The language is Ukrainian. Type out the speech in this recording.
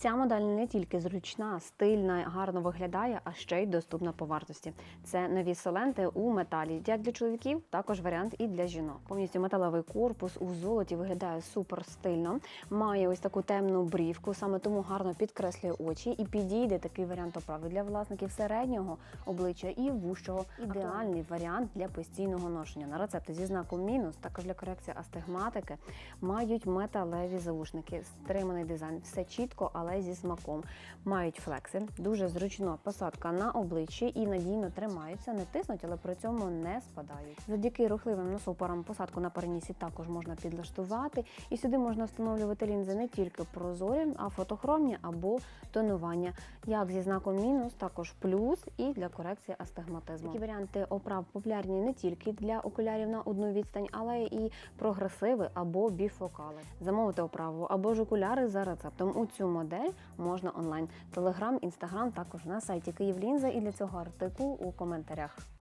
Ця модель не тільки зручна, стильна, гарно виглядає, а ще й доступна по вартості. Це нові соленти у металі, як для чоловіків, також варіант і для жінок. Повністю металевий корпус у золоті виглядає супер стильно. Має ось таку темну брівку, саме тому гарно підкреслює очі і підійде такий варіант оправи для власників середнього обличчя і вущого. Ідеальний варіант для постійного ношення. На рецепти зі знаком мінус, також для корекції астигматики, мають металеві заушники, стриманий дизайн, все чітко, але зі смаком. Мають флекси, дуже зручна посадка на обличчі і надійно тримаються, не тиснуть, але при цьому не спадають. Завдяки рухливим носопорам посадку на перенісі також можна підлаштувати, і сюди можна встановлювати лінзи не тільки прозорі, а фотохромні або тонування. Як зі знаком мінус, також плюс і для корекції астигматизму. Такі варіанти оправ популярні не тільки для окулярів на одну відстань, але і прогресиви або біфокали. Замовити оправу або ж окуляри за рецептом. У цю модель можна онлайн. Телеграм, інстаграм також на сайті Київлінза і для цього артикул у коментарях.